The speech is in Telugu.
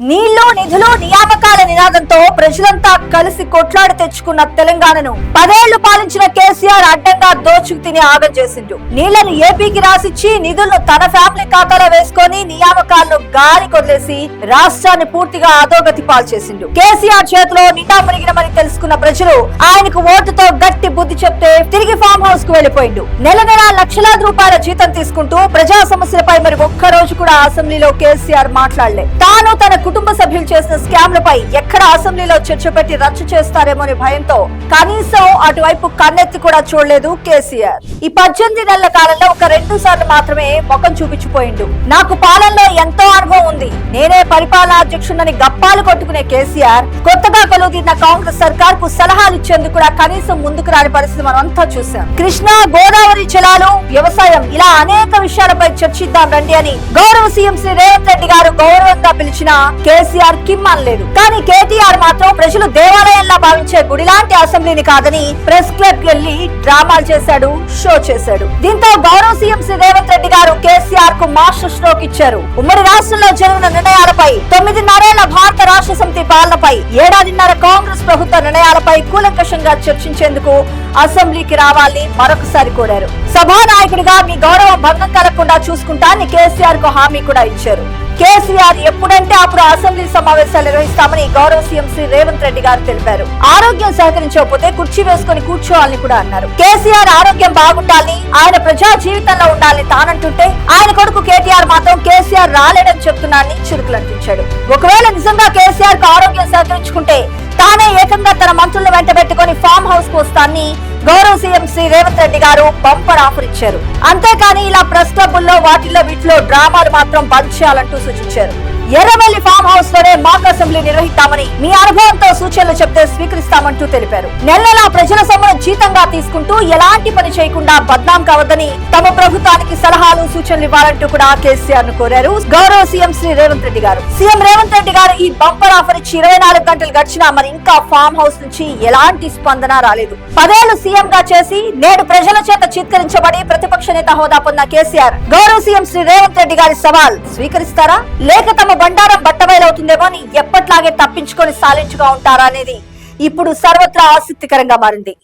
నీళ్ళు నిధులు నియామకాల నినాదంతో ప్రజలంతా కలిసి కొట్లాడి తెచ్చుకున్న తెలంగాణను పదేళ్ళు పాలించిన కేసీఆర్ అడ్డంగా దోచుకు తిని ఆగం చేసిండు. నీళ్ళను ఏపీకి రాసిచ్చి నిధులను తన ఫ్యామిలీ ఖాతాలో వేసుకొని నియామకాలను గాలి కొదిలేసి రాష్ట్రాన్ని పూర్తిగా అధోగతి పాల్చేసిండు కేసీఆర్ చేతిలో నిండా మునిగినమని తెలుసుకున్న ప్రజలు ఆయనకు ఓటుతో గట్టి బుద్ధి చెప్తే తిరిగి ఫామ్ హౌస్కు వెళ్ళిపోయిండు నెల నెల లక్షలాది రూపాయల జీతం తీసుకుంటూ ప్రజా సమస్యలపై మరి ఒక్క రోజు కూడా అసెంబ్లీలో కేసీఆర్ మాట్లాడలే. తాను తన కుటుంబ సభ్యులు చేసిన స్కామ్లపై ఎక్కడ అసెంబ్లీలో చర్చ పెట్టి రచ్చ చేస్తారేమో అనే భయంతో కనీసం అటువైపు కన్నెత్తి కూడా చూడలేదు కేసీఆర్. ఈ పద్దెనిమిది నెలల కాలంలో ఒక రెండు సార్లు మాత్రమే ముఖం చూపించిపోయిండు. నాకు పాలనలో ఎంతో అనుభవం ఉంది. నేనే పరిపాలనా అధ్యక్షుడని గప్పాలు కొట్టుకునే కేసీఆర్ కొత్తగా కొలువుదీరిన కాంగ్రెస్ సర్కార్కు సలహాలు ఇచ్చేందుకు కూడా కనీసం ముందుకు రాని పరిస్థితి మనం అంతా చూసాం కృష్ణా గోదావరి జలాలు వ్యవసాయం ఇలా అనేక విషయాలపై చర్చిద్దాం రండి అని గౌరవ సీఎం శ్రీ రేవంత్ రెడ్డి గారు గౌరవంగా పిలిచిన కేసీఆర్ కిమ్ అనలేదు కానీ కేటీఆర్ మాత్రం ప్రజలు దేవాలయంలా భావించే గుడి లాంటి అసెంబ్లీని కాదని ప్రెస్ క్లబ్ వెళ్ళి డ్రామాలు చేశాడు షో చేశాడు. దీంతో గౌరవ సీఎం శ్రీ రేవంత్ రెడ్డి గారు కేసీఆర్కు మాస్టర్ స్ట్రోక్ ఇచ్చారు. ఉమ్మడి రాష్ట్రంలో జరిగిన నిర్ణయాలపై తొమ్మిదిన్నరేళ్ళ భారత రాష్ట్ర సమితి పాలనపై ఏడాదిన్నర కాంగ్రెస్ ప్రభుత్వ నిర్ణయాలపై కూలంకషంగా చర్చించేందుకు అసెంబ్లీకి రావాలని మరొకసారి కోరారు. సభానాయకుడిగా మీ గౌరవ భంగం కలగకుండా చూసుకుంటా అని కేసీఆర్కు హామీ కూడా ఇచ్చారు. కేసీఆర్ ఎప్పుడంటే అప్పుడు అసెంబ్లీ సమావేశాలు నిర్వహిస్తామని గౌరవ సీఎం శ్రీ రేవంత్ రెడ్డి గారు తెలిపారు. ఆరోగ్యం సహకరించకపోతే కుర్చీ వేసుకుని కూర్చోవాలని కూడా అన్నారు. కేసీఆర్ ఆరోగ్యం బాగుండాలని ఆయన ప్రజా జీవితంలో ఉండాలని తానంటుంటే ఆయన కొడుకు కేటీఆర్ మాత్రం కేసీఆర్ రాలేడని చెప్తున్నారని చురుకులంటించాడు ఒకవేళ నిజంగా కేసీఆర్కు ఆరోగ్యం సహకరించుకుంటే తానే ఏకంగా తన మంత్రులను వెంట పెట్టుకుని ఫామ్ హౌస్కు వస్తానని గౌరవ సీఎం శ్రీ రేవంత్ రెడ్డి గారు బంపర్ ఆఫర్ ఇచ్చారు. అంతేకాని ఇలా ప్రెస్ క్లబ్బుల్లో వాటిల్లో వీటిలో డ్రామాలు మాత్రం బంద్ చేయాలంటూ సూచించారు. ఎర్రవెల్లి ఫామ్ హౌస్లోనే మాక్ అసెంబ్లీ నిర్వహిస్తామని మీ అనుభవంతో సూచనలు చెప్తే స్వీకరిస్తామంటూ తెలిపారు. నెల నెలా ప్రజల సొమ్మును జీతంగా తీసుకుంటూ ఎలాంటి పని చేయకుండా బద్నాం కావద్దని తమ ప్రభుత్వానికి సలహాలు సూచనలు ఇవ్వాలంటూ కూడా కేసీఆర్ను కోరారు. గౌరవ సీఎం శ్రీ రేవంత్ రెడ్డి గారు. సీఎం రేవంత్ రెడ్డి గారు ఈ బంపర్ ఆఫర్ ఇచ్చి ఇరవై నాలుగు గంటలు గడిచినా మరి ఇంకా ఫామ్ హౌస్ నుంచి ఎలాంటి స్పందన రాలేదు. పదేళ్ళు సీఎం గా చేసి నేడు ప్రజల చేత చిత్కరించబడి ప్రతిపక్ష నేత హోదా పొందిన కేసీఆర్. గౌరవ సీఎం శ్రీ రేవంత్ రెడ్డి గారి సవాల్ స్వీకరిస్తారా? లేక తమ బండారం బట్టబయలవుతుందేమో అని ఎప్పట్లాగే తప్పించుకొని సాలించుగా ఉంటారా అనేది ఇప్పుడు సర్వత్రా ఆసక్తికరంగా మారింది.